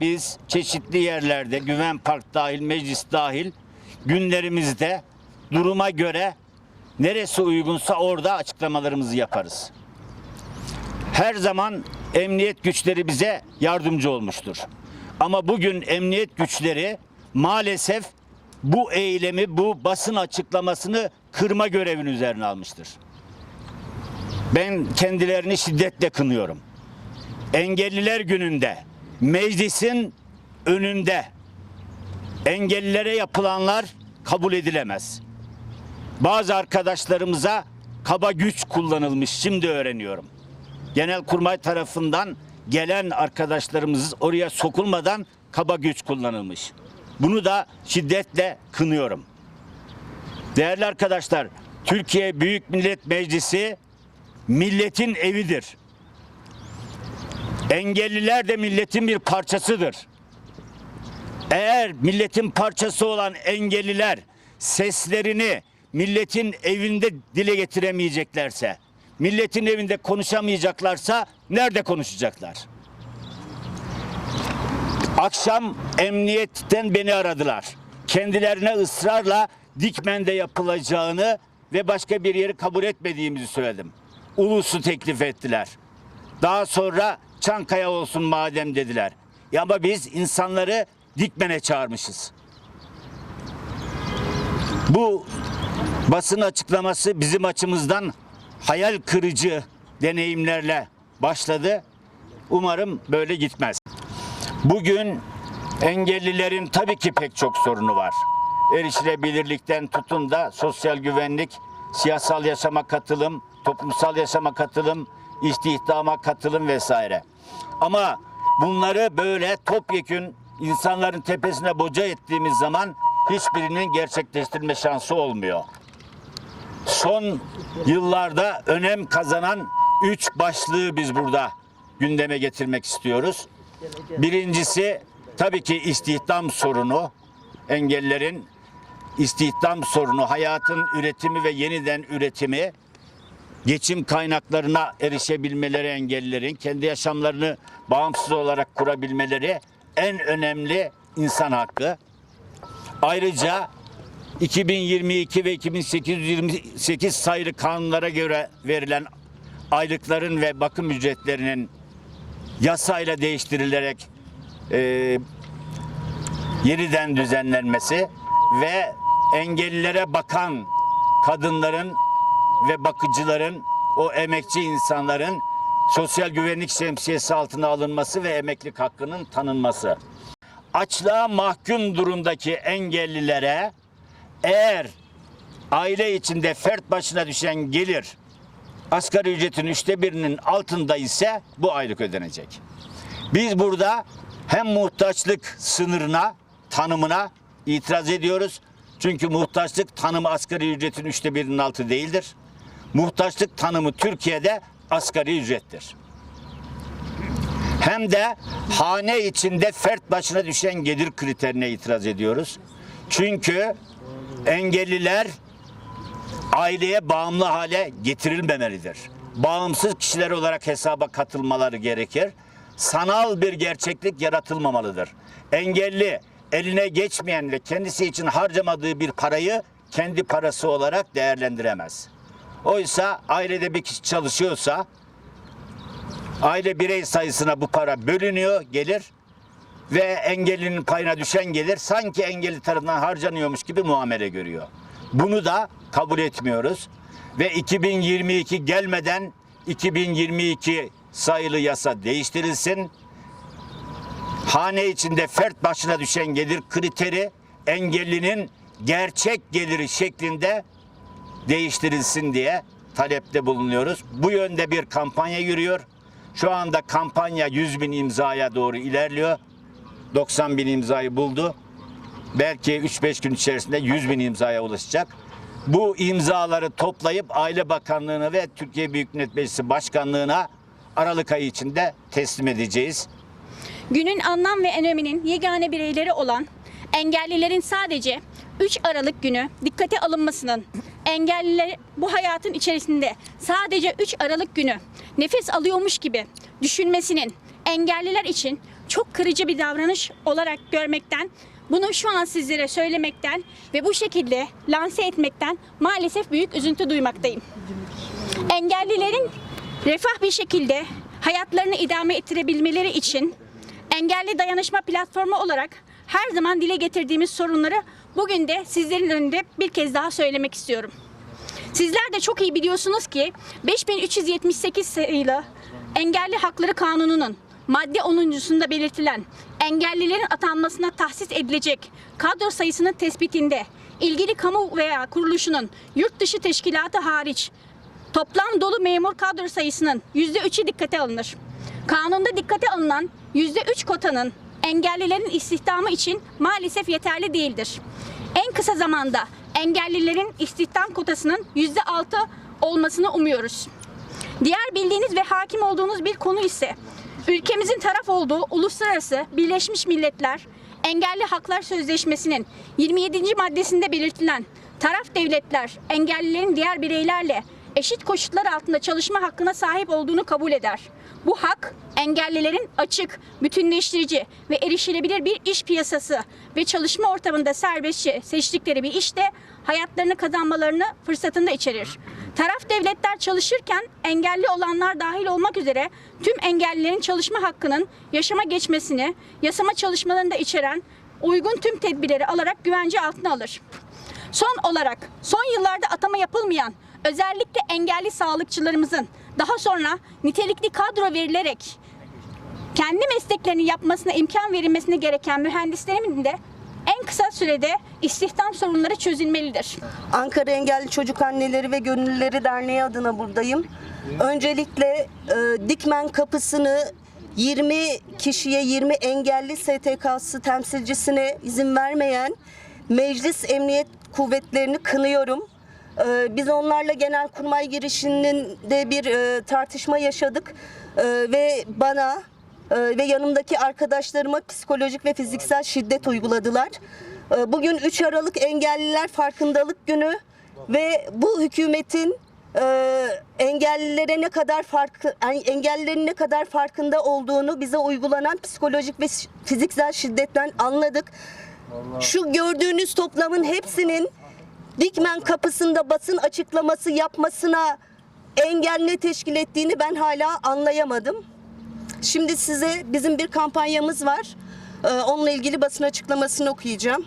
Biz çeşitli yerlerde Güven Park dahil, meclis dahil günlerimizde duruma göre neresi uygunsa orada açıklamalarımızı yaparız. Her zaman emniyet güçleri bize yardımcı olmuştur. Ama bugün emniyet güçleri maalesef bu eylemi, bu basın açıklamasını kırma görevini üzerine almıştır. Ben kendilerini şiddetle kınıyorum. Engelliler gününde meclisin önünde engellilere yapılanlar kabul edilemez. Bazı arkadaşlarımıza kaba güç kullanılmış şimdi öğreniyorum. Genelkurmay tarafından gelen arkadaşlarımız oraya sokulmadan kaba güç kullanılmış. Bunu da şiddetle kınıyorum. Değerli arkadaşlar, Türkiye Büyük Millet Meclisi milletin evidir. Engelliler de milletin bir parçasıdır. Eğer milletin parçası olan engelliler seslerini milletin evinde dile getiremeyeceklerse, milletin evinde konuşamayacaklarsa nerede konuşacaklar? Akşam emniyetten beni aradılar. Kendilerine ısrarla Dikmen'de yapılacağını ve başka bir yeri kabul etmediğimizi söyledim. Ulusu teklif ettiler. Daha sonra Çankaya olsun madem dediler. Ya ama biz insanları Dikmen'e çağırmışız. Bu basın açıklaması bizim açımızdan hayal kırıcı deneyimlerle başladı. Umarım böyle gitmez. Bugün engellilerin tabii ki pek çok sorunu var. Erişilebilirlikten tutun da sosyal güvenlik, siyasal yaşama katılım, toplumsal yaşama katılım, istihdama katılım vesaire. Ama bunları böyle topyekün insanların tepesine boca ettiğimiz zaman hiçbirinin gerçekleştirme şansı olmuyor. Son yıllarda önem kazanan üç başlığı biz burada gündeme getirmek istiyoruz. Birincisi tabii ki istihdam sorunu. Engellerin istihdam sorunu, hayatın üretimi ve yeniden üretimi, geçim kaynaklarına erişebilmeleri engellilerin, kendi yaşamlarını bağımsız olarak kurabilmeleri en önemli insan hakkı. Ayrıca 2022 ve 2828 sayılı kanunlara göre verilen aylıkların ve bakım ücretlerinin yasayla değiştirilerek e, yeniden düzenlenmesi ve engellilere bakan kadınların ve bakıcıların o emekçi insanların sosyal güvenlik şemsiyesi altına alınması ve emeklilik hakkının tanınması. Açlığa mahkum durumdaki engellilere eğer aile içinde fert başına düşen gelir asgari ücretin üçte birinin altında ise bu aylık ödenecek. Biz burada hem muhtaçlık sınırına, tanımına itiraz ediyoruz. Çünkü muhtaçlık tanımı asgari ücretin üçte birinin altı değildir. Muhtaçlık tanımı Türkiye'de asgari ücrettir. Hem de hane içinde fert başına düşen gelir kriterine itiraz ediyoruz. Çünkü engelliler aileye bağımlı hale getirilmemelidir. Bağımsız kişiler olarak hesaba katılmaları gerekir. Sanal bir gerçeklik yaratılmamalıdır. Engelli eline geçmeyen ve kendisi için harcamadığı bir parayı kendi parası olarak değerlendiremez. Oysa ailede bir kişi çalışıyorsa aile birey sayısına bu para bölünüyor, gelir ve engellinin payına düşen gelir sanki engelli tarafından harcanıyormuş gibi muamele görüyor. Bunu da kabul etmiyoruz ve 2022 gelmeden 2022 sayılı yasa değiştirilsin. Hane içinde fert başına düşen gelir kriteri engellinin gerçek geliri şeklinde değiştirilsin diye talepte bulunuyoruz. Bu yönde bir kampanya yürüyor. Şu anda kampanya 100 bin imzaya doğru ilerliyor. 90 bin imzayı buldu. Belki 3-5 gün içerisinde 100 bin imzaya ulaşacak. Bu imzaları toplayıp Aile Bakanlığı'na ve Türkiye Büyük Millet Meclisi Başkanlığı'na Aralık ayı içinde teslim edeceğiz. Günün anlam ve öneminin yegane bireyleri olan engellilerin sadece 3 Aralık günü dikkate alınmasının, engelliler bu hayatın içerisinde sadece 3 Aralık günü nefes alıyormuş gibi düşünmesinin, engelliler için çok kırıcı bir davranış olarak görmekten, bunu şu an sizlere söylemekten ve bu şekilde lanse etmekten maalesef büyük üzüntü duymaktayım. Engellilerin refah bir şekilde hayatlarını idame ettirebilmeleri için engelli dayanışma platformu olarak her zaman dile getirdiğimiz sorunları bugün de sizlerin önünde bir kez daha söylemek istiyorum. Sizler de çok iyi biliyorsunuz ki 5378 sayılı Engelli Hakları Kanunu'nun madde 10.sunda belirtilen engellilerin atanmasına tahsis edilecek kadro sayısının tespitinde ilgili kamu veya kuruluşunun yurt dışı teşkilatı hariç toplam dolu memur kadro sayısının %3'ü dikkate alınır. Kanunda dikkate alınan %3 kotanın engellilerin istihdamı için maalesef yeterli değildir. En kısa zamanda engellilerin istihdam kotasının %6 olmasını umuyoruz. Diğer bildiğiniz ve hakim olduğunuz bir konu ise ülkemizin taraf olduğu Uluslararası Birleşmiş Milletler Engelli Haklar Sözleşmesi'nin 27. maddesinde belirtilen taraf devletler engellilerin diğer bireylerle eşit koşullar altında çalışma hakkına sahip olduğunu kabul eder. Bu hak engellilerin açık, bütünleştirici ve erişilebilir bir iş piyasası ve çalışma ortamında serbestçe seçtikleri bir işte hayatlarını kazanmalarını fırsatında içerir. Taraf devletler çalışırken engelli olanlar dahil olmak üzere tüm engellilerin çalışma hakkının yaşama geçmesini, yasama çalışmalarında içeren uygun tüm tedbirleri alarak güvence altına alır. Son olarak son yıllarda atama yapılmayan özellikle engelli sağlıkçılarımızın daha sonra nitelikli kadro verilerek kendi mesleklerini yapmasına imkan verilmesine gereken mühendislerimin de en kısa sürede istihdam sorunları çözülmelidir. Ankara Engelli Çocuk Anneleri ve Gönüllüleri Derneği adına buradayım. Öncelikle e, Dikmen kapısını 20 kişiye 20 engelli STK'sı temsilcisine izin vermeyen Meclis Emniyet Kuvvetlerini kınıyorum. E, biz onlarla genel kurmay girişinin de bir e, tartışma yaşadık E, ve bana e, ve yanımdaki arkadaşlarıma psikolojik ve fiziksel şiddet uyguladılar. E, Bugün 3 Aralık Engelliler Farkındalık Günü ve bu hükümetin e, engellilere ne kadar farkı yani engellilerin ne kadar farkında olduğunu bize uygulanan psikolojik ve fiziksel şiddetten anladık. Şu gördüğünüz toplamın hepsinin Dikmen kapısında basın açıklaması yapmasına engel ne teşkil ettiğini ben hala anlayamadım. Şimdi size bizim bir kampanyamız var. Ee, onunla ilgili basın açıklamasını okuyacağım.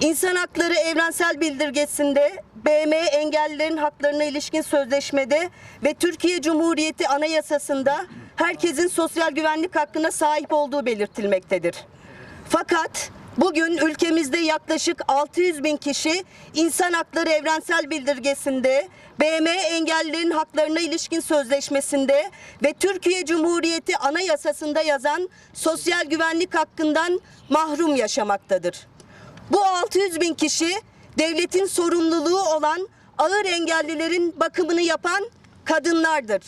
İnsan Hakları Evrensel Bildirgesi'nde BM engellilerin haklarına ilişkin sözleşmede ve Türkiye Cumhuriyeti Anayasası'nda herkesin sosyal güvenlik hakkına sahip olduğu belirtilmektedir. Fakat bugün ülkemizde yaklaşık 600 bin kişi İnsan Hakları Evrensel Bildirgesi'nde, BM engellilerin haklarına ilişkin sözleşmesinde ve Türkiye Cumhuriyeti Anayasası'nda yazan sosyal güvenlik hakkından mahrum yaşamaktadır. Bu 600 bin kişi devletin sorumluluğu olan ağır engellilerin bakımını yapan kadınlardır.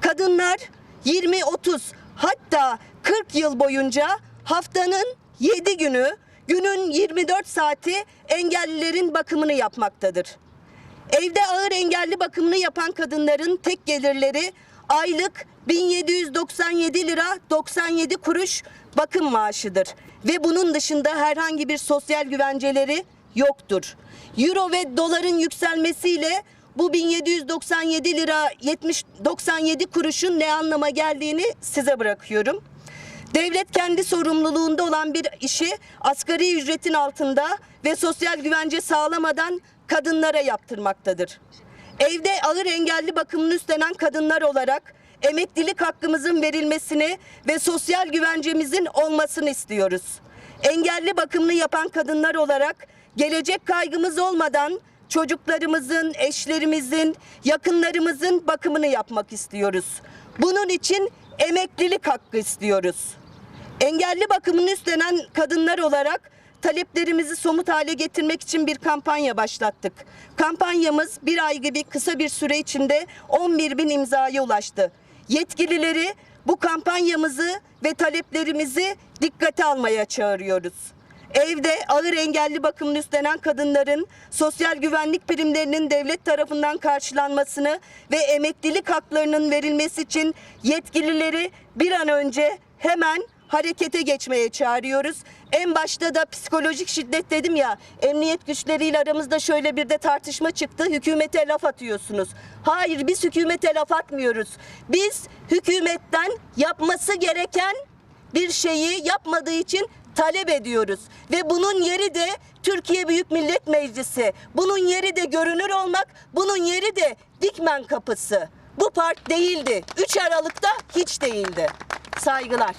Kadınlar 20, 30 hatta 40 yıl boyunca haftanın 7 günü, günün 24 saati engellilerin bakımını yapmaktadır. Evde ağır engelli bakımını yapan kadınların tek gelirleri aylık 1797 lira 97 kuruş bakım maaşıdır ve bunun dışında herhangi bir sosyal güvenceleri yoktur. Euro ve doların yükselmesiyle bu 1797 lira 70 97 kuruşun ne anlama geldiğini size bırakıyorum. Devlet kendi sorumluluğunda olan bir işi asgari ücretin altında ve sosyal güvence sağlamadan kadınlara yaptırmaktadır. Evde ağır engelli bakımını üstlenen kadınlar olarak emeklilik hakkımızın verilmesini ve sosyal güvencemizin olmasını istiyoruz. Engelli bakımını yapan kadınlar olarak gelecek kaygımız olmadan çocuklarımızın, eşlerimizin, yakınlarımızın bakımını yapmak istiyoruz. Bunun için emeklilik hakkı istiyoruz. Engelli bakımını üstlenen kadınlar olarak taleplerimizi somut hale getirmek için bir kampanya başlattık. Kampanyamız bir ay gibi kısa bir süre içinde 11 bin imzaya ulaştı. Yetkilileri bu kampanyamızı ve taleplerimizi dikkate almaya çağırıyoruz. Evde ağır engelli bakımını üstlenen kadınların sosyal güvenlik primlerinin devlet tarafından karşılanmasını ve emeklilik haklarının verilmesi için yetkilileri bir an önce hemen harekete geçmeye çağırıyoruz. En başta da psikolojik şiddet dedim ya. Emniyet güçleriyle aramızda şöyle bir de tartışma çıktı. Hükümete laf atıyorsunuz. Hayır biz hükümete laf atmıyoruz. Biz hükümetten yapması gereken bir şeyi yapmadığı için talep ediyoruz. Ve bunun yeri de Türkiye Büyük Millet Meclisi. Bunun yeri de görünür olmak, bunun yeri de Dikmen Kapısı. Bu park değildi. 3 Aralık'ta hiç değildi. Saygılar.